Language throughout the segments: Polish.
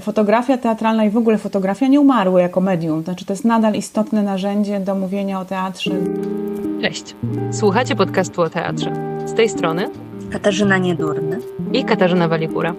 fotografia teatralna i w ogóle fotografia nie umarły jako medium. Znaczy, to jest nadal istotne narzędzie do mówienia o teatrze. Cześć. Słuchacie podcastu o teatrze. Z tej strony Katarzyna Niedurny i Katarzyna Walikura.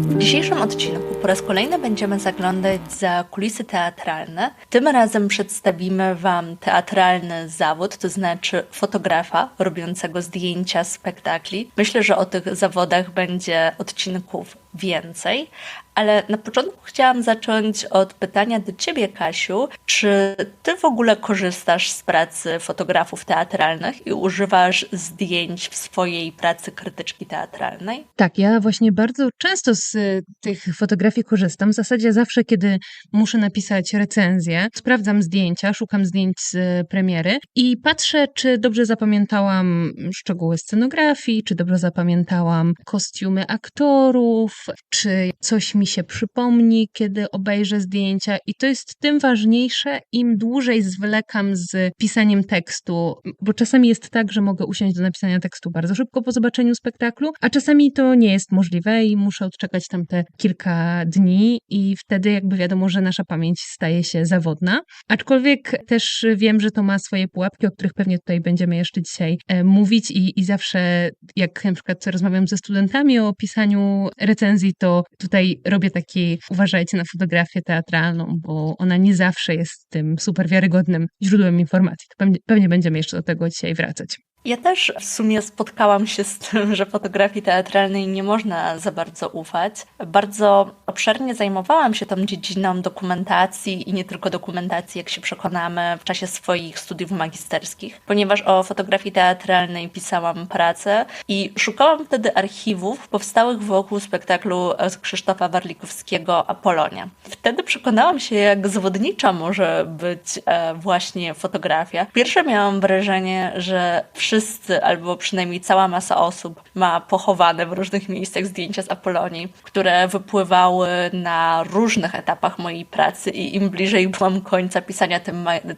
W dzisiejszym odcinku po raz kolejny będziemy zaglądać za kulisy teatralne. Tym razem przedstawimy Wam teatralny zawód, to znaczy fotografa robiącego zdjęcia spektakli. Myślę, że o tych zawodach będzie odcinków więcej, ale na początku chciałam zacząć od pytania do Ciebie, Kasiu. Czy Ty w ogóle korzystasz z pracy fotografów teatralnych i używasz zdjęć w swojej pracy krytyczki teatralnej? Tak, ja właśnie bardzo często z y, tych fotografii korzystam. W zasadzie zawsze, kiedy muszę napisać recenzję, sprawdzam zdjęcia, szukam zdjęć z premiery i patrzę, czy dobrze zapamiętałam szczegóły scenografii, czy dobrze zapamiętałam kostiumy aktorów, czy coś mi się przypomni, kiedy obejrzę zdjęcia. I to jest tym ważniejsze, im dłużej zwlekam z pisaniem tekstu, bo czasami jest tak, że mogę usiąść do napisania tekstu bardzo szybko po zobaczeniu spektaklu, a czasami to nie jest możliwe i muszę odczekać tam te kilka dni i wtedy jakby wiadomo, że nasza pamięć staje się zawodna. Aczkolwiek też wiem, że to ma swoje pułapki, o których pewnie tutaj będziemy jeszcze dzisiaj e, mówić i, i zawsze jak na przykład rozmawiam ze studentami o pisaniu recenzji, to tutaj robię taki, uważajcie na fotografię teatralną, bo ona nie zawsze jest tym super wiarygodnym źródłem informacji. To pewnie, pewnie będziemy jeszcze do tego dzisiaj wracać. Ja też w sumie spotkałam się z tym, że fotografii teatralnej nie można za bardzo ufać. Bardzo obszernie zajmowałam się tą dziedziną dokumentacji i nie tylko dokumentacji, jak się przekonamy, w czasie swoich studiów magisterskich, ponieważ o fotografii teatralnej pisałam pracę i szukałam wtedy archiwów powstałych wokół spektaklu Krzysztofa Warlikowskiego Apolonia. Wtedy przekonałam się, jak zwodnicza może być e, właśnie fotografia. Pierwsze miałam wrażenie, że wszyscy, albo przynajmniej cała masa osób ma pochowane w różnych miejscach zdjęcia z Apolonii, które wypływały na różnych etapach mojej pracy i im bliżej byłam końca pisania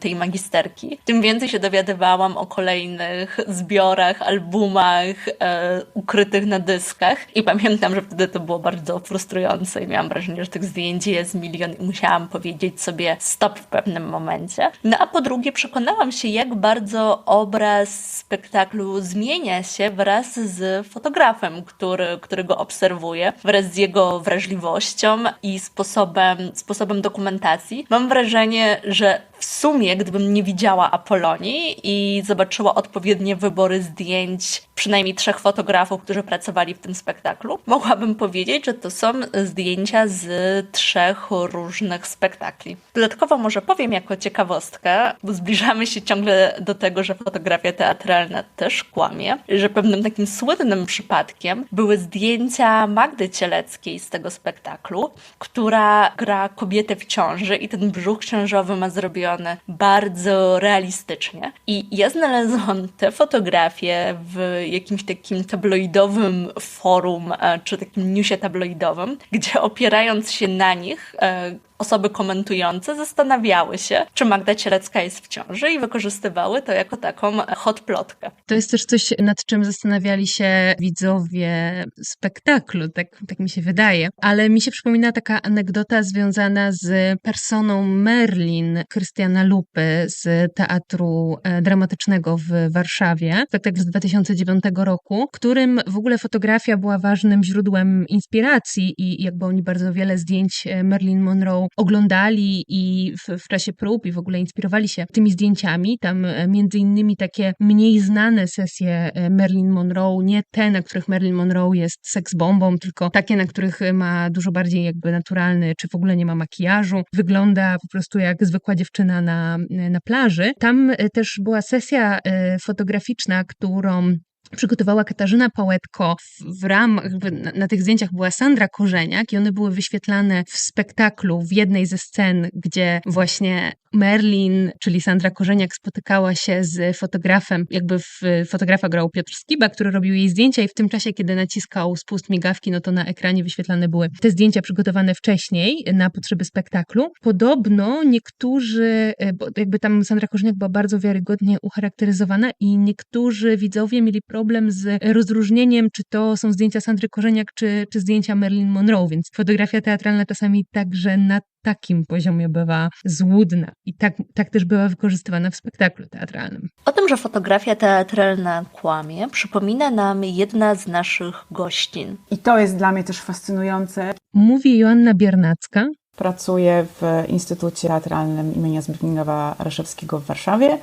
tej magisterki, tym więcej się dowiadywałam o kolejnych zbiorach, albumach e, ukrytych na dyskach i pamiętam, że wtedy to było bardzo frustrujące i miałam wrażenie, że tych zdjęć jest milion i musiałam powiedzieć sobie stop w pewnym momencie. No a po drugie przekonałam się, jak bardzo obraz spektakularny spektaklu zmienia się wraz z fotografem, który, który go obserwuje, wraz z jego wrażliwością i sposobem, sposobem dokumentacji. Mam wrażenie, że w sumie, gdybym nie widziała Apolonii i zobaczyła odpowiednie wybory zdjęć przynajmniej trzech fotografów, którzy pracowali w tym spektaklu, mogłabym powiedzieć, że to są zdjęcia z trzech różnych spektakli. Dodatkowo może powiem jako ciekawostkę, bo zbliżamy się ciągle do tego, że fotografia teatralna też kłamie, że pewnym takim słynnym przypadkiem były zdjęcia Magdy Cieleckiej z tego spektaklu, która gra kobietę w ciąży i ten brzuch ciążowy ma zrobiony bardzo realistycznie. I ja znalazłam te fotografie w jakimś takim tabloidowym forum, e, czy takim newsie tabloidowym, gdzie opierając się na nich, e, osoby komentujące zastanawiały się, czy Magda Cielecka jest w ciąży i wykorzystywały to jako taką hot plotkę. To jest też coś, nad czym zastanawiali się widzowie spektaklu, tak, tak mi się wydaje. Ale mi się przypomina taka anegdota związana z personą Merlin Krystiana Lupy z Teatru e, Dramatycznego w Warszawie. Spektakl z 2009 roku, którym w ogóle fotografia była ważnym źródłem inspiracji i jakby oni bardzo wiele zdjęć e, Merlin Monroe oglądali i w, w, czasie prób i w ogóle inspirowali się tymi zdjęciami. Tam e, między innymi takie mniej znane sesje e, Marilyn Monroe, nie te, na których Marilyn Monroe jest seksbombą, tylko takie, na których ma dużo bardziej jakby naturalny, czy w ogóle nie ma makijażu. Wygląda po prostu jak zwykła dziewczyna na, na plaży. Tam e, też była sesja fotograficzna, którą przygotowała Katarzyna Pałetko. W ramach, na, na, tych zdjęciach była Sandra Korzeniak i one były wyświetlane w spektaklu w jednej ze scen, gdzie właśnie Merlin, czyli Sandra Korzeniak, spotykała się z fotografem, jakby w, fotografa grał Piotr Skiba, który robił jej zdjęcia i w tym czasie, kiedy naciskał spust migawki, no to na ekranie wyświetlane były te zdjęcia przygotowane wcześniej na potrzeby spektaklu. Podobno niektórzy, e, bo jakby tam Sandra Korzeniak była bardzo wiarygodnie ucharakteryzowana i niektórzy widzowie mieli problem z rozróżnieniem, czy to są zdjęcia Sandry Korzeniak, czy, czy zdjęcia Marilyn Monroe, więc fotografia teatralna czasami także na takim poziomie bywa złudna i tak, tak też była wykorzystywana w spektaklu teatralnym. O tym, że fotografia teatralna kłamie, przypomina nam jedna z naszych gościń. I to jest dla mnie też fascynujące. Mówi Joanna Biernacka. Pracuję w Instytucie Teatralnym imienia Zbigniewa Raszewskiego w Warszawie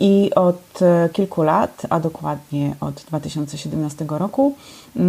i od kilku lat, a dokładnie od 2017 roku,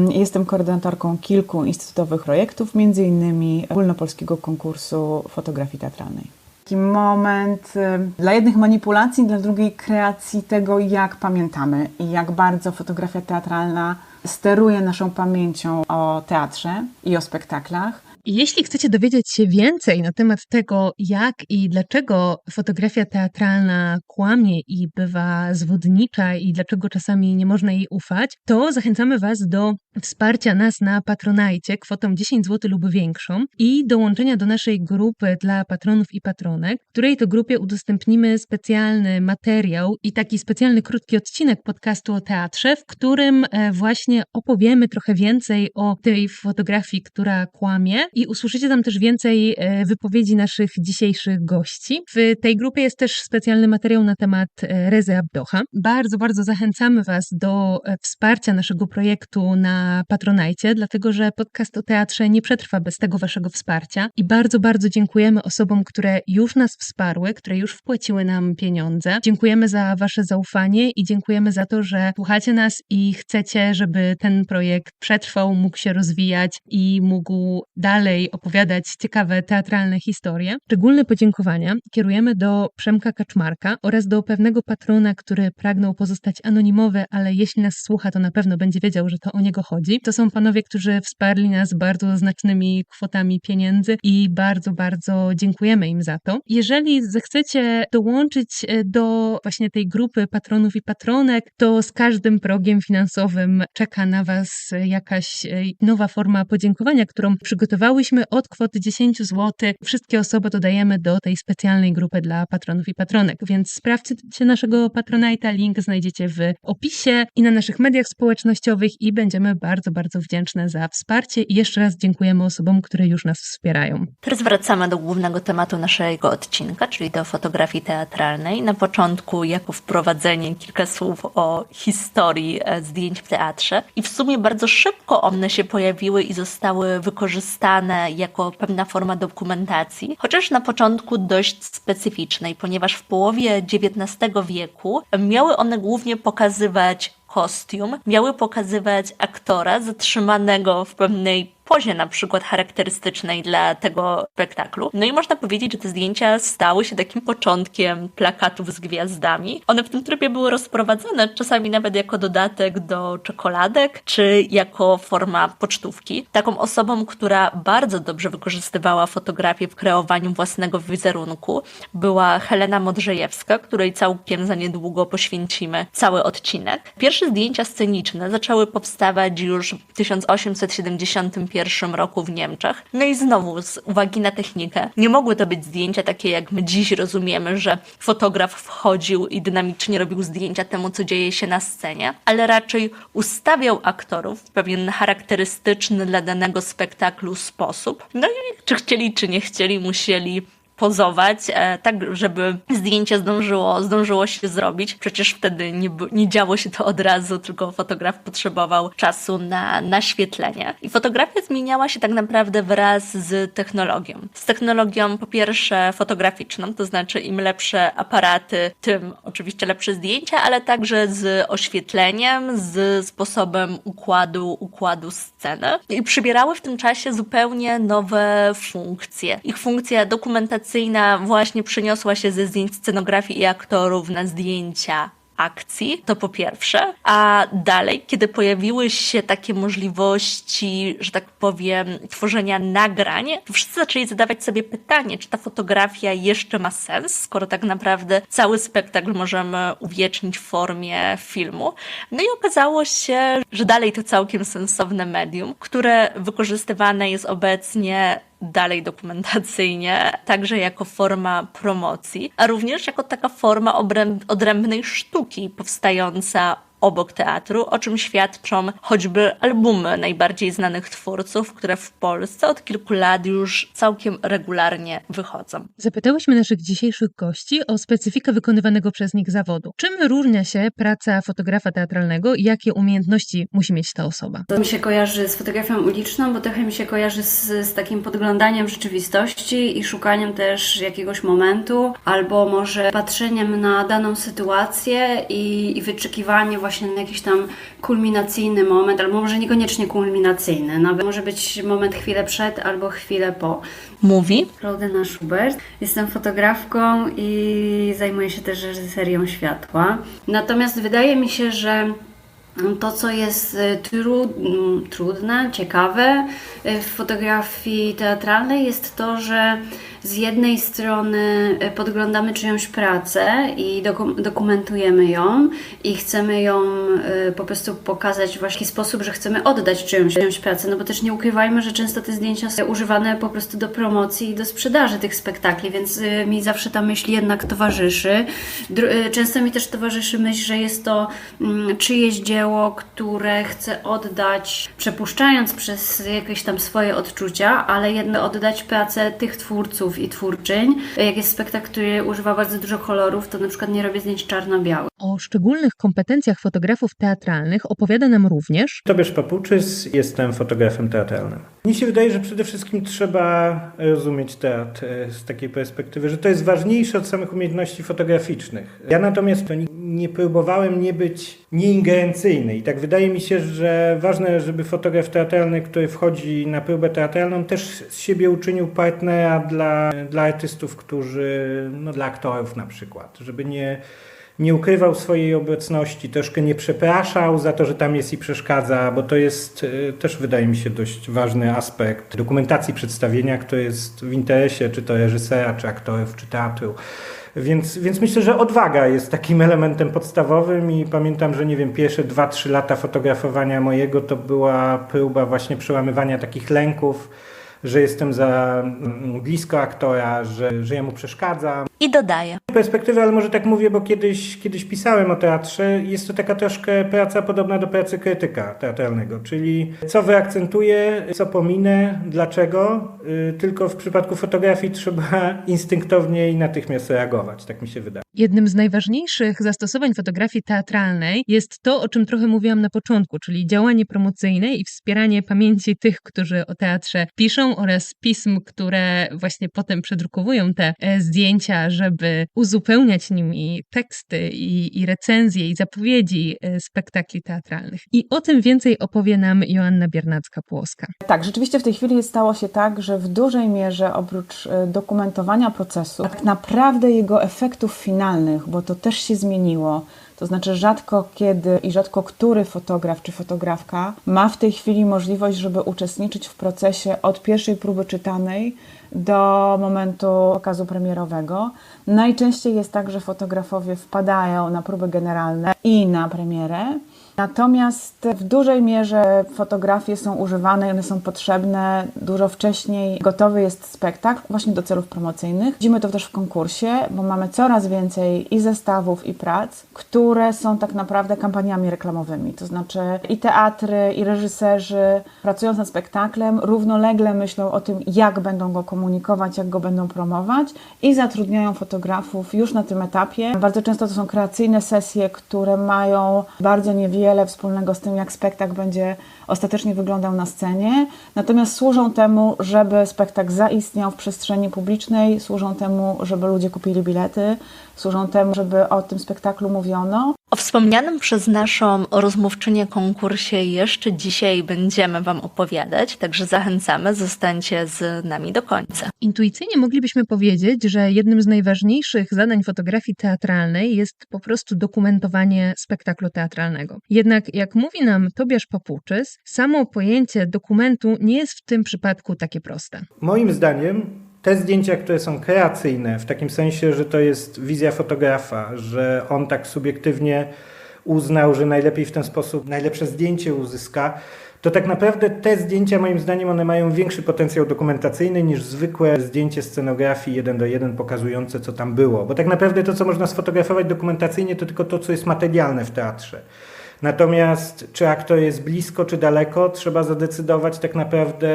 jestem koordynatorką kilku instytutowych projektów, innymi ogólnopolskiego konkursu fotografii teatralnej. Taki moment y, dla jednych manipulacji, dla drugiej kreacji tego, jak pamiętamy i jak bardzo fotografia teatralna steruje naszą pamięcią o teatrze i o spektaklach. Jeśli chcecie dowiedzieć się więcej na temat tego, jak i dlaczego fotografia teatralna kłamie i bywa zwodnicza i dlaczego czasami nie można jej ufać, to zachęcamy Was do wsparcia nas na Patronajcie kwotą 10 zł lub większą i dołączenia do naszej grupy dla patronów i patronek, której to grupie udostępnimy specjalny materiał i taki specjalny krótki odcinek podcastu o teatrze, w którym e, właśnie opowiemy trochę więcej o tej fotografii, która kłamie i usłyszycie tam też więcej e, wypowiedzi naszych dzisiejszych gości. W tej grupie jest też specjalny materiał na temat e, Rezy Abdocha. Bardzo, bardzo zachęcamy Was do wsparcia naszego projektu na Patronajcie, dlatego że podcast o teatrze nie przetrwa bez tego waszego wsparcia i bardzo, bardzo dziękujemy osobom, które już nas wsparły, które już wpłaciły nam pieniądze. Dziękujemy za wasze zaufanie i dziękujemy za to, że słuchacie nas i chcecie, żeby ten projekt przetrwał, mógł się rozwijać i mógł dalej opowiadać ciekawe teatralne historie. Szczególne podziękowania kierujemy do Przemka Kaczmarka oraz do pewnego patrona, który pragnął pozostać anonimowy, ale jeśli nas słucha, to na pewno będzie wiedział, że to o niego chodzi. To są panowie, którzy wsparli nas bardzo znacznymi kwotami pieniędzy i bardzo, bardzo dziękujemy im za to. Jeżeli zechcecie dołączyć e, do właśnie tej grupy patronów i patronek, to z każdym progiem finansowym czeka na Was jakaś e, nowa forma podziękowania, którą przygotowałyśmy od kwoty 10 zł. Wszystkie osoby dodajemy do tej specjalnej grupy dla patronów i patronek, więc sprawdźcie naszego Patronite'a, link znajdziecie w opisie i na naszych mediach społecznościowych i będziemy bardzo, bardzo wdzięczne za wsparcie i jeszcze raz dziękujemy osobom, które już nas wspierają. Teraz wracamy do głównego tematu naszego odcinka, czyli do fotografii teatralnej. Na początku, jako wprowadzenie, kilka słów o historii e, zdjęć w teatrze. I w sumie bardzo szybko one się pojawiły i zostały wykorzystane jako pewna forma dokumentacji, chociaż na początku dość specyficznej, ponieważ w połowie XIX wieku miały one głównie pokazywać kostium miały pokazywać aktora zatrzymanego w pewnej pozie na przykład charakterystycznej dla tego spektaklu. No i można powiedzieć, że te zdjęcia stały się takim początkiem plakatów z gwiazdami. One w tym trybie były rozprowadzane, czasami nawet jako dodatek do czekoladek, czy jako forma pocztówki. Taką osobą, która bardzo dobrze wykorzystywała fotografię w kreowaniu własnego wizerunku, była Helena Modrzejewska, której całkiem za niedługo poświęcimy cały odcinek. Pierwsze zdjęcia sceniczne zaczęły powstawać już w 1871 1991 roku w Niemczech. No i znowu, z uwagi na technikę, nie mogły to być zdjęcia takie, jak my dziś rozumiemy, że fotograf wchodził i dynamicznie robił zdjęcia temu, co dzieje się na scenie, ale raczej ustawiał aktorów w pewien charakterystyczny dla danego spektaklu sposób. No i czy chcieli, czy nie chcieli, musieli pozować, e, tak żeby zdjęcie zdążyło, zdążyło się zrobić. Przecież wtedy nie, nie działo się to od razu, tylko fotograf potrzebował czasu na naświetlenie. I fotografia zmieniała się tak naprawdę wraz z technologią. Z technologią po pierwsze fotograficzną, to znaczy im lepsze aparaty, tym oczywiście lepsze zdjęcia, ale także z oświetleniem, z sposobem układu, układu sceny. I przybierały w tym czasie zupełnie nowe funkcje. Ich funkcja dokumentacyjna właśnie przeniosła się ze zdjęć scenografii i aktorów na zdjęcia akcji, to po pierwsze, a dalej, kiedy pojawiły się takie możliwości, że tak powiem, tworzenia nagrań, to wszyscy zaczęli zadawać sobie pytanie, czy ta fotografia jeszcze ma sens, skoro tak naprawdę cały spektakl możemy uwiecznić w formie filmu. No i okazało się, że dalej to całkiem sensowne medium, które wykorzystywane jest obecnie dalej dokumentacyjnie, także jako forma promocji, a również jako taka forma odrębnej sztuki powstająca obok teatru, o czym świadczą choćby albumy najbardziej znanych twórców, które w Polsce od kilku lat już całkiem regularnie wychodzą. Zapytałyśmy naszych dzisiejszych gości o specyfikę wykonywanego przez nich zawodu. Czym wyróżnia się praca fotografa teatralnego i jakie umiejętności musi mieć ta osoba? To mi się kojarzy z fotografią uliczną, bo trochę mi się kojarzy z, z takim podglądaniem rzeczywistości i szukaniem też jakiegoś momentu, albo może patrzeniem na daną sytuację i, i wyczekiwanie właśnie na jakiś tam kulminacyjny moment, albo może niekoniecznie kulminacyjny, nawet może być moment chwilę przed albo chwilę po. Mówi Klaudyna Schubert. Jestem fotografką i zajmuję się też reżyserią światła. Natomiast wydaje mi się, że to, co jest y, tru, trudne, ciekawe y, w fotografii teatralnej, jest to, że z jednej strony y, podglądamy czyjąś pracę i doku- dokumentujemy ją i chcemy ją y, po prostu pokazać w taki sposób, że chcemy oddać czyjąś, czyjąś pracę, no bo też nie ukrywajmy, że często te zdjęcia są używane po prostu do promocji i do sprzedaży tych spektakli, więc y, mi zawsze ta myśl jednak towarzyszy. Często mi też towarzyszy myśl, że jest to mm, czyjeś dzieło, które chcę oddać, przepuszczając przez jakieś tam swoje odczucia, ale jednak oddać pracę tych twórców i twórczyń. Jak jest spektakl, który używa bardzo dużo kolorów, to na przykład nie robię zdjęć czarno-białych. O szczególnych kompetencjach fotografów teatralnych opowiada nam również Tobiasz Papuczys, jestem fotografem teatralnym. Mnie się wydaje, że przede wszystkim trzeba rozumieć teatr e, z takiej perspektywy, że to jest ważniejsze od samych umiejętności fotograficznych. Ja natomiast to nie próbowałem nie być nieingerencyjny i tak wydaje mi się, że ważne, żeby fotograf teatralny, który wchodzi na próbę teatralną, też z siebie uczynił partnera dla, dla artystów, którzy, no dla aktorów na przykład, żeby nie nie ukrywał swojej obecności, troszkę nie przepraszał za to, że tam jest i przeszkadza, bo to jest e, też wydaje mi się dość ważny aspekt dokumentacji przedstawienia, który jest w interesie czy to reżysera, czy aktorów, czy teatru. Więc, więc myślę, że odwaga jest takim elementem podstawowym i pamiętam, że nie wiem, pierwsze 2-3 lata fotografowania mojego to była próba właśnie przełamywania takich lęków, że jestem za mm, blisko aktora, że, że ja mu przeszkadzam. i dodaje. perspektywy, ale może tak mówię, bo kiedyś, kiedyś pisałem o teatrze. Jest to taka troszkę praca podobna do pracy krytyka teatralnego, czyli co wyakcentuję, co pominę, dlaczego. Y, Tylko w przypadku fotografii trzeba instynktownie i natychmiast reagować, tak mi się wydaje. Jednym z najważniejszych zastosowań fotografii teatralnej jest to, o czym trochę mówiłam na początku, czyli działanie promocyjne i wspieranie pamięci tych, którzy o teatrze piszą oraz pism, które właśnie potem przedrukowują te e, zdjęcia, żeby uzupełniać nimi teksty i, i recenzje i zapowiedzi e, spektakli teatralnych. I o tym więcej opowie nam Joanna Biernacka-Płoska. Tak, rzeczywiście w tej chwili stało się tak, że w dużej mierze oprócz e, dokumentowania procesu, tak naprawdę jego efektów finalnych, bo to też się zmieniło. To znaczy rzadko kiedy i rzadko który fotograf czy fotografka ma w tej chwili możliwość, żeby uczestniczyć w procesie od pierwszej próby czytanej do momentu pokazu premierowego. Najczęściej jest tak, że fotografowie wpadają na próby generalne i na premierę. Natomiast w dużej mierze fotografie są używane i one są potrzebne dużo wcześniej. Gotowy jest spektakl właśnie do celów promocyjnych. Widzimy to też w konkursie, bo mamy coraz więcej i zestawów, i prac, które są tak naprawdę kampaniami reklamowymi. To znaczy i teatry, i reżyserzy pracując nad spektaklem równolegle myślą o tym, jak będą go komunikować, jak go będą promować i zatrudniają fotografów już na tym etapie. Bardzo często to są kreacyjne sesje, które mają bardzo niewiele wspólnego z tym, jak spektakl będzie ostatecznie wyglądał na scenie, natomiast służą temu, żeby spektakl zaistniał w przestrzeni publicznej, służą temu, żeby ludzie kupili bilety, służą temu, żeby o tym spektaklu mówiono. O wspomnianym przez naszą rozmówczynię konkursie jeszcze dzisiaj będziemy Wam opowiadać, także zachęcamy, zostańcie z nami do końca. Intuicyjnie moglibyśmy powiedzieć, że jednym z najważniejszych zadań fotografii teatralnej jest po prostu dokumentowanie spektaklu teatralnego. Jednak, jak mówi nam Tobiasz Papuczys, samo pojęcie dokumentu nie jest w tym przypadku takie proste. Moim zdaniem te zdjęcia, które są kreacyjne, w takim sensie, że to jest wizja fotografa, że on tak subiektywnie uznał, że najlepiej w ten sposób najlepsze zdjęcie uzyska, to tak naprawdę te zdjęcia, moim zdaniem, one mają większy potencjał dokumentacyjny niż zwykłe zdjęcie scenografii jeden do jeden pokazujące, co tam było. Bo tak naprawdę to, co można sfotografować dokumentacyjnie, to tylko to, co jest materialne w teatrze. Natomiast czy aktor jest blisko, czy daleko, trzeba zadecydować tak naprawdę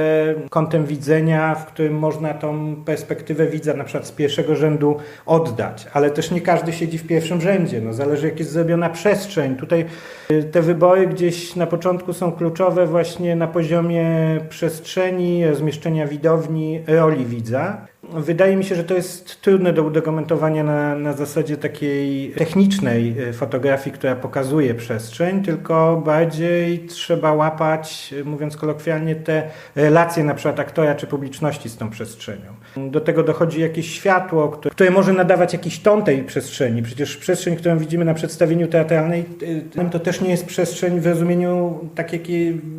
kątem widzenia, w którym można tą perspektywę widza na przykład z pierwszego rzędu oddać. Ale też nie każdy siedzi w pierwszym rzędzie. No, zależy jak jest zrobiona przestrzeń. Tutaj y, te wybory gdzieś na początku są kluczowe właśnie na poziomie przestrzeni, rozmieszczenia widowni, roli widza. Wydaje mi się, że to jest trudne do udokumentowania na, na zasadzie takiej technicznej y, fotografii, która pokazuje przestrzeń, tylko bardziej trzeba łapać, y, mówiąc kolokwialnie, te relacje na przykład aktora czy publiczności z tą przestrzenią. Do tego dochodzi jakieś światło, które, które może nadawać jakiś ton tej przestrzeni. Przecież przestrzeń, którą widzimy na przedstawieniu teatralnej, y, to też nie jest przestrzeń w rozumieniu tak, jak,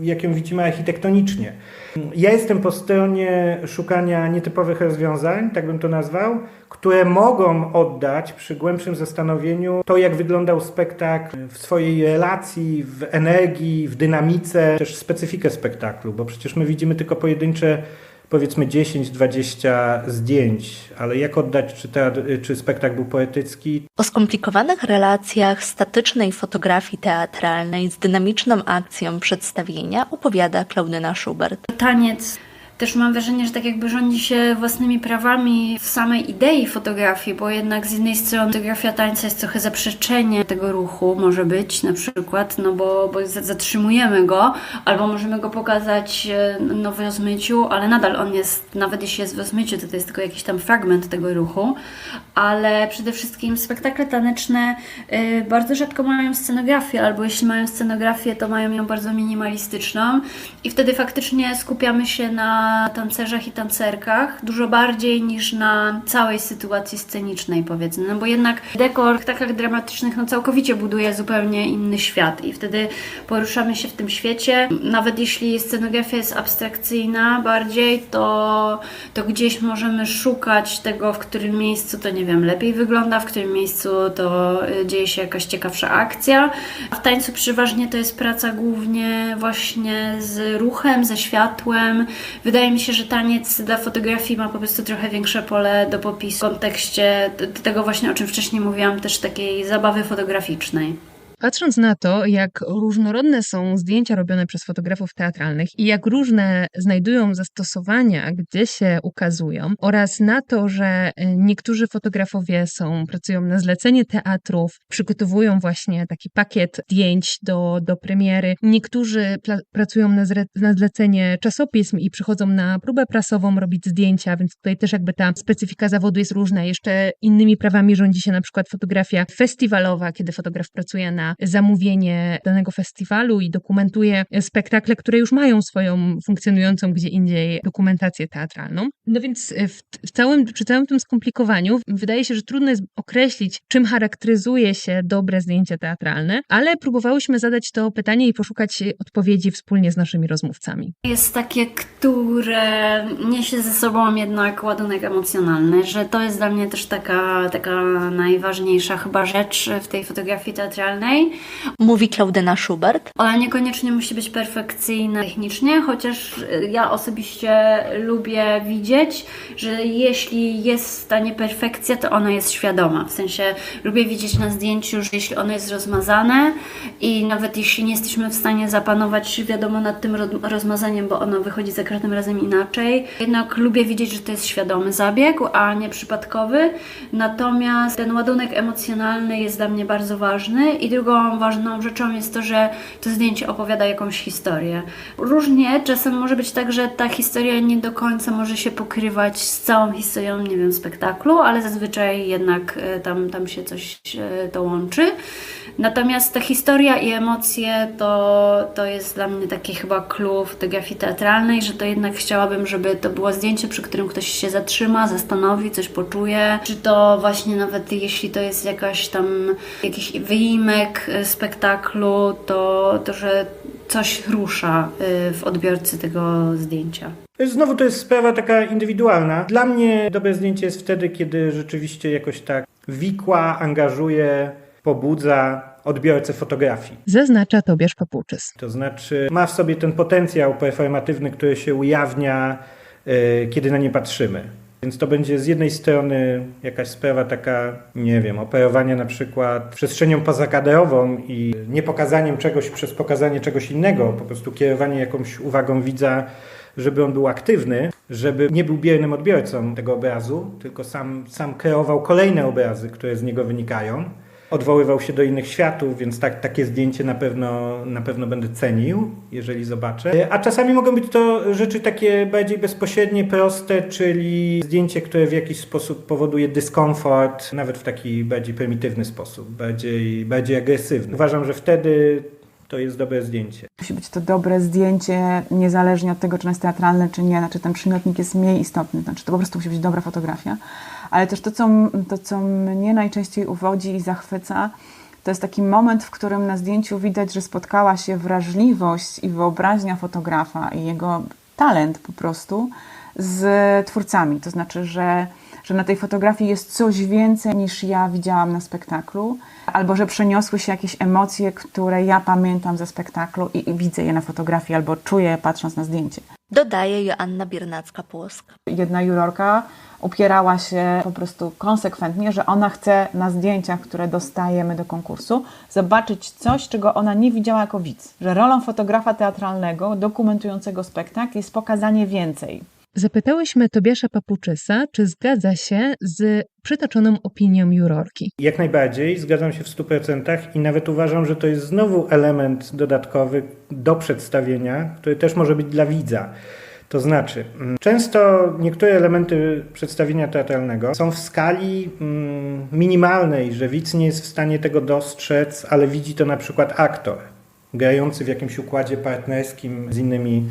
jak ją widzimy architektonicznie. Ja jestem po stronie szukania nietypowych rozwiązań, tak bym to nazwał, które mogą oddać przy głębszym zastanowieniu to, jak wyglądał spektakl w swojej relacji, w energii, w dynamice, też specyfikę spektaklu, bo przecież my widzimy tylko pojedyncze powiedzmy 10-20 zdjęć, ale jak oddać, czy, teatr, czy spektakl był poetycki? O skomplikowanych relacjach statycznej fotografii teatralnej z dynamiczną akcją przedstawienia opowiada Klaudyna Schubert. Taniec też mam wrażenie, że tak jakby rządzi się własnymi prawami w samej idei fotografii, bo jednak z jednej strony fotografia tańca jest trochę zaprzeczenie tego ruchu, może być na przykład, no bo, bo zatrzymujemy go, albo możemy go pokazać e, no, w rozmyciu, ale nadal on jest, nawet jeśli jest w rozmyciu, to to jest tylko jakiś tam fragment tego ruchu, ale przede wszystkim spektakle taneczne y, bardzo rzadko mają scenografię, albo jeśli mają scenografię, to mają ją bardzo minimalistyczną i wtedy faktycznie skupiamy się na tancerzach i tancerkach dużo bardziej niż na całej sytuacji scenicznej, powiedzmy. No bo jednak dekor w takach dramatycznych no całkowicie buduje zupełnie inny świat i wtedy poruszamy się w tym świecie. Nawet jeśli scenografia jest abstrakcyjna bardziej, to, to gdzieś możemy szukać tego, w którym miejscu to, nie wiem, lepiej wygląda, w którym miejscu to y, dzieje się jakaś ciekawsza akcja. A w tańcu przeważnie to jest praca głównie właśnie z ruchem, ze światłem. Wydaje wydaje mi się, że taniec dla fotografii ma po prostu trochę większe pole do popisu w kontekście tego właśnie, o czym wcześniej mówiłam, też takiej zabawy fotograficznej. Patrząc na to, jak różnorodne są zdjęcia robione przez fotografów teatralnych i jak różne znajdują zastosowania, gdzie się ukazują, oraz na to, że e, niektórzy fotografowie są, pracują na zlecenie teatrów, przygotowują właśnie taki pakiet zdjęć do, do premiery, niektórzy pracują na, zre, na zlecenie czasopism i przychodzą na próbę prasową robić zdjęcia, więc tutaj też jakby ta specyfika zawodu jest różna. Jeszcze innymi prawami rządzi się na przykład fotografia festiwalowa, kiedy fotograf pracuje na zamówienie danego festiwalu i dokumentuje spektakle, które już mają swoją funkcjonującą gdzie indziej dokumentację teatralną. No więc w, w całym, przy całym tym skomplikowaniu wydaje się, że trudno jest określić, czym charakteryzuje się dobre zdjęcie teatralne, ale próbowałyśmy zadać to pytanie i poszukać odpowiedzi wspólnie z naszymi rozmówcami. Jest takie, które niesie ze sobą jednak ładunek emocjonalny, że to jest dla mnie też taka, taka najważniejsza chyba rzecz w tej fotografii teatralnej, Mówi Klaudyna Schubert. Ona niekoniecznie musi być perfekcyjna technicznie, chociaż ja osobiście lubię widzieć, że jeśli jest ta nieperfekcja, to ona jest świadoma. W sensie lubię widzieć na zdjęciu, że jeśli ono jest rozmazane i nawet jeśli nie jesteśmy w stanie zapanować wiadomo nad tym rozmazaniem, bo ono wychodzi za każdym razem inaczej, jednak lubię widzieć, że to jest świadomy zabieg, a nie przypadkowy. Natomiast ten ładunek emocjonalny jest dla mnie bardzo ważny i drugą drugą ważną rzeczą jest to, że to zdjęcie opowiada jakąś historię. Różnie, czasem może być tak, że ta historia nie do końca może się pokrywać z całą historią, nie wiem, spektaklu, ale zazwyczaj jednak e, tam, tam się coś e, dołączy. Natomiast ta historia i emocje to, to jest dla mnie takie chyba clue fotografii teatralnej, że to jednak chciałabym, żeby to było zdjęcie, przy którym ktoś się zatrzyma, zastanowi, coś poczuje, czy to właśnie nawet jeśli to jest jakaś tam jakiś wyimek spektaklu, to, to że coś rusza y, w odbiorcy tego zdjęcia. Znowu to jest sprawa taka indywidualna. Dla mnie dobre zdjęcie jest wtedy, kiedy rzeczywiście jakoś tak wikła, angażuje, pobudza odbiorcę fotografii. Zaznacza Tobiasz Papuczys. To znaczy ma w sobie ten potencjał performatywny, który się ujawnia, yy, kiedy na nie patrzymy. Więc to będzie z jednej strony jakaś sprawa taka, nie wiem, operowania na przykład przestrzenią pozakadrową i nie pokazaniem czegoś przez pokazanie czegoś innego, po prostu kierowanie jakąś uwagą widza żeby on był aktywny, żeby nie był biernym odbiorcą tego obrazu, tylko sam, sam kreował kolejne obrazy, które z niego wynikają. Odwoływał się do innych światów, więc tak, takie zdjęcie na pewno, na pewno będę cenił, jeżeli zobaczę. A czasami mogą być to rzeczy takie bardziej bezpośrednie, proste, czyli zdjęcie, które w jakiś sposób powoduje dyskomfort, nawet w taki bardziej prymitywny sposób, bardziej, bardziej agresywny. Uważam, że wtedy to jest dobre zdjęcie. Musi być to dobre zdjęcie, niezależnie od tego, czy ono jest teatralne, czy nie. Znaczy ten przymiotnik jest mniej istotny. Znaczy to po prostu musi być dobra fotografia. Ale też to, co, to, co mnie najczęściej uwodzi i zachwyca, to jest taki moment, w którym na zdjęciu widać, że spotkała się wrażliwość i wyobraźnia fotografa i jego talent po prostu z twórcami. To znaczy, że, że na tej fotografii jest coś więcej niż ja widziałam na spektaklu, albo że przeniosły się jakieś emocje, które ja pamiętam ze spektaklu i, i widzę je na fotografii, albo czuję je patrząc na zdjęcie. Dodaje Joanna Biernacka-Płoska. Jedna jurorka upierała się po prostu konsekwentnie, że ona chce na zdjęciach, które dostajemy do konkursu, zobaczyć coś, czego ona nie widziała jako widz. Że rolą fotografa teatralnego, dokumentującego spektakl jest pokazanie więcej. Zapytałyśmy Tobiasza Papuczysa, czy zgadza się z przytoczoną opinią jurorki. Jak najbardziej, zgadzam się w 100% i nawet uważam, że to jest znowu element dodatkowy do przedstawienia, który też może być dla widza. To znaczy, mm, często niektóre elementy przedstawienia teatralnego są w skali mm, minimalnej, że widz nie jest w stanie tego dostrzec, ale widzi to na przykład aktor grający w jakimś układzie partnerskim z innymi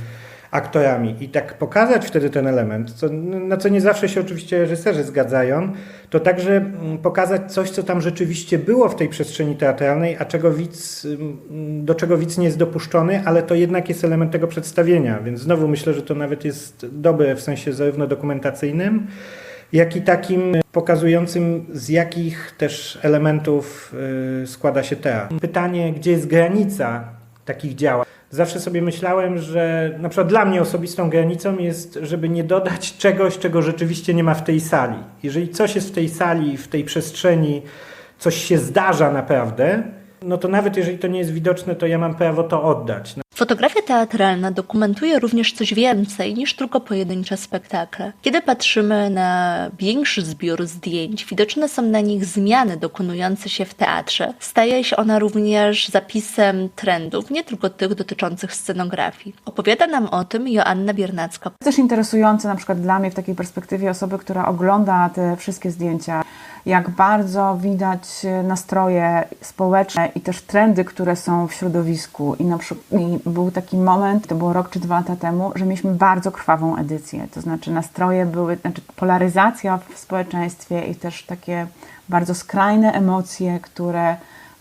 aktorami i tak pokazać wtedy ten element, co, na co nie zawsze się oczywiście reżyserzy zgadzają, to także mm, pokazać coś, co tam rzeczywiście było w tej przestrzeni teatralnej, a czego widz, mm, do czego widz nie jest dopuszczony, ale to jednak jest element tego przedstawienia. Więc znowu myślę, że to nawet jest dobre w sensie zarówno dokumentacyjnym, jak i takim pokazującym, z jakich też elementów y, składa się teatr. Pytanie, gdzie jest granica takich działań? Zawsze sobie myślałem, że na przykład dla mnie osobistą granicą jest, żeby nie dodać czegoś, czego rzeczywiście nie ma w tej sali. Jeżeli coś jest w tej sali, w tej przestrzeni, coś się zdarza naprawdę, no to nawet jeżeli to nie jest widoczne, to ja mam prawo to oddać. Fotografia teatralna dokumentuje również coś więcej niż tylko pojedyncze spektakle. Kiedy patrzymy na większy zbiór zdjęć, widoczne są na nich zmiany dokonujące się w teatrze. Staje się ona również zapisem trendów, nie tylko tych dotyczących scenografii. Opowiada nam o tym Joanna Biernacka. Też interesujące na przykład dla mnie w takiej perspektywie osoby, która ogląda te wszystkie zdjęcia, jak bardzo widać nastroje społeczne i też trendy, które są w środowisku. I, na przykład, i był taki moment, to było rok czy dwa lata temu, że mieliśmy bardzo krwawą edycję. To znaczy nastroje były, znaczy polaryzacja w społeczeństwie i też takie bardzo skrajne emocje, które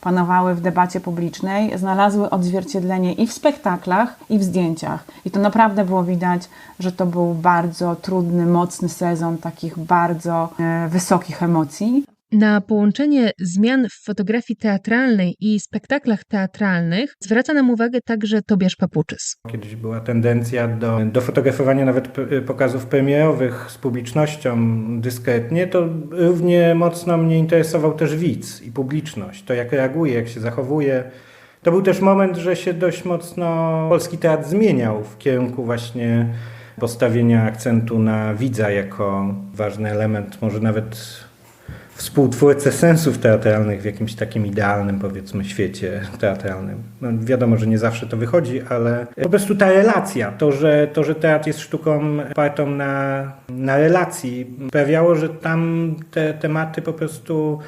panowały w debacie publicznej, znalazły odzwierciedlenie i w spektaklach, i w zdjęciach. I to naprawdę było widać, że to był bardzo trudny, mocny sezon takich bardzo e, wysokich emocji. Na połączenie zmian w fotografii teatralnej i spektaklach teatralnych zwraca nam uwagę także Tobiasz Papuczys. Kiedyś była tendencja do, do fotografowania nawet pokazów premierowych z publicznością dyskretnie, to równie mocno mnie interesował też widz i publiczność, to jak reaguje, jak się zachowuje. To był też moment, że się dość mocno polski teatr zmieniał w kierunku właśnie postawienia akcentu na widza jako ważny element, może nawet współtwórcę sensów teatralnych w jakimś takim idealnym, powiedzmy, świecie teatralnym. No, wiadomo, że nie zawsze to wychodzi, ale po prostu ta relacja, to, że, to, że teatr jest sztuką opartą na, na relacji, sprawiało, że tam te tematy po prostu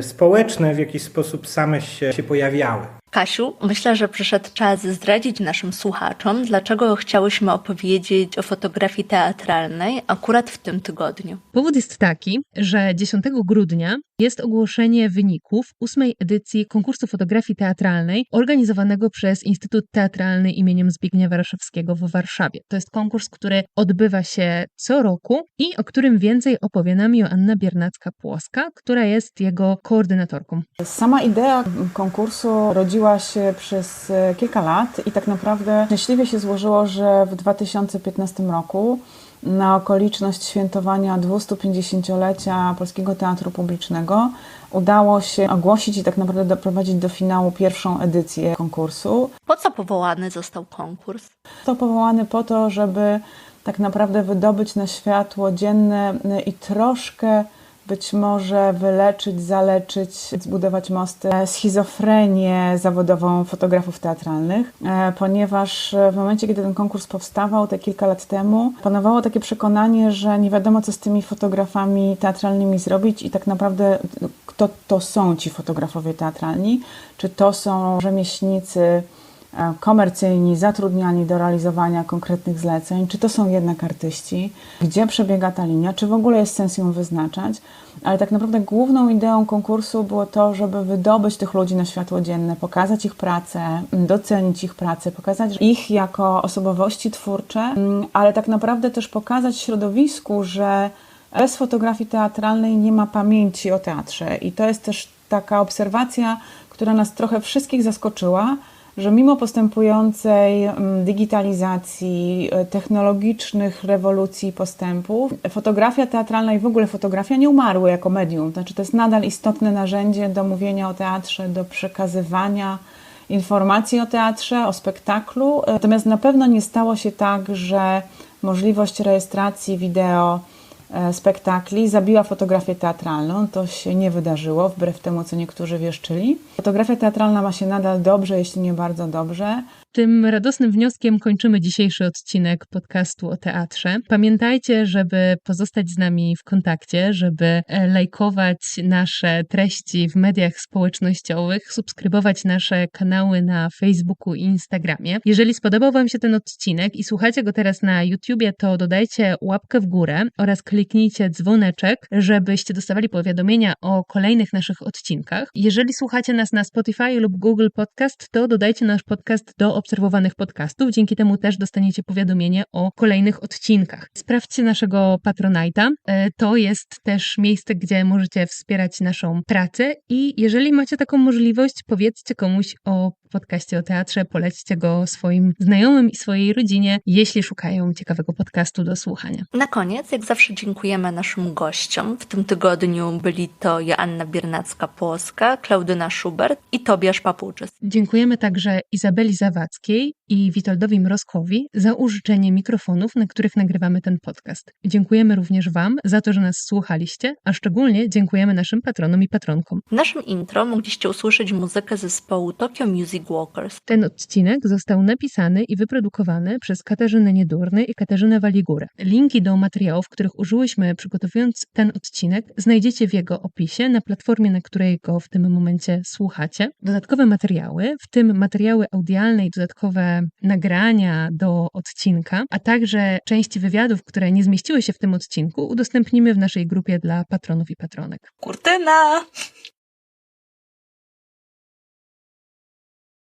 społeczne w jakiś sposób same się, się pojawiały. Kasiu, myślę, że przyszedł czas zdradzić naszym słuchaczom, dlaczego chciałyśmy opowiedzieć o fotografii teatralnej akurat w tym tygodniu. Powód jest taki, że 10 grudnia jest ogłoszenie wyników ósmej edycji konkursu fotografii teatralnej organizowanego przez Instytut Teatralny imieniem Zbigniewa Raszewskiego w Warszawie. To jest konkurs, który odbywa się co roku i o którym więcej opowie nam Joanna Biernacka-Płoska, która jest jego koordynatorką. Sama idea konkursu rodziła się przez kilka lat i tak naprawdę szczęśliwie się złożyło, że w 2015 roku na okoliczność świętowania 250-lecia Polskiego Teatru Publicznego udało się ogłosić i tak naprawdę doprowadzić do finału pierwszą edycję konkursu. Po co powołany został konkurs? To powołany po to, żeby tak naprawdę wydobyć na światło dzienne i troszkę być może wyleczyć, zaleczyć, zbudować mosty, schizofrenię zawodową fotografów teatralnych, e, ponieważ w momencie, kiedy ten konkurs powstawał, te kilka lat temu, panowało takie przekonanie, że nie wiadomo, co z tymi fotografami teatralnymi zrobić i tak naprawdę kto to są ci fotografowie teatralni, czy to są rzemieślnicy, E, komercyjni, zatrudniani do realizowania konkretnych zleceń, czy to są jednak artyści, gdzie przebiega ta linia, czy w ogóle jest sens ją wyznaczać. Ale tak naprawdę główną ideą konkursu było to, żeby wydobyć tych ludzi na światło dzienne, pokazać ich pracę, docenić ich pracę, pokazać ich jako osobowości twórcze, ale tak naprawdę też pokazać środowisku, że bez fotografii teatralnej nie ma pamięci o teatrze. I to jest też taka obserwacja, która nas trochę wszystkich zaskoczyła, że mimo postępującej mm, digitalizacji, e, technologicznych rewolucji i postępów, fotografia teatralna i w ogóle fotografia nie umarły jako medium. Znaczy, to jest nadal istotne narzędzie do mówienia o teatrze, do przekazywania informacji o teatrze, o spektaklu. E, natomiast na pewno nie stało się tak, że możliwość rejestracji wideo spektakli zabiła fotografię teatralną. To się nie wydarzyło, wbrew temu, co niektórzy wieszczyli. Fotografia teatralna ma się nadal dobrze, jeśli nie bardzo dobrze. Tym radosnym wnioskiem kończymy dzisiejszy odcinek podcastu o teatrze. Pamiętajcie, żeby pozostać z nami w kontakcie, żeby e, lajkować nasze treści w mediach społecznościowych, subskrybować nasze kanały na Facebooku i Instagramie. Jeżeli spodobał Wam się ten odcinek i słuchacie go teraz na YouTubie, to dodajcie łapkę w górę oraz kliknijcie dzwoneczek, żebyście dostawali powiadomienia o kolejnych naszych odcinkach. Jeżeli słuchacie nas na Spotify lub Google Podcast, to dodajcie nasz podcast do obserwowanych podcastów. Dzięki temu też dostaniecie powiadomienie o kolejnych odcinkach. Sprawdźcie naszego Patronite'a. E, to jest też miejsce, gdzie możecie wspierać naszą pracę i jeżeli macie taką możliwość, powiedzcie komuś o podcaście o teatrze, polećcie go swoim znajomym i swojej rodzinie, jeśli szukają ciekawego podcastu do słuchania. Na koniec, jak zawsze, dziękujemy naszym gościom. W tym tygodniu byli to Joanna Biernacka-Płoska, Klaudyna Schubert i Tobiasz Papuczys. Dziękujemy także Izabeli Zawadzkiej i Witoldowi Mrozkowi za użyczenie mikrofonów, na których nagrywamy ten podcast. Dziękujemy również Wam za to, że nas słuchaliście, a szczególnie dziękujemy naszym patronom i patronkom. W naszym intro mogliście usłyszeć muzykę zespołu Tokyo Music Walkers. Ten odcinek został napisany i wyprodukowany przez Katarzynę Niedurny i Katarzynę Waligurę. Linki do materiałów, których użyłyśmy przygotowując ten odcinek, znajdziecie w jego opisie na platformie, na której go w tym momencie słuchacie. Dodatkowe materiały, w tym materiały audialne i dodatkowe nagrania do odcinka, a także części wywiadów, które nie zmieściły się w tym odcinku, udostępnimy w naszej grupie dla patronów i patronek. Kurtyna!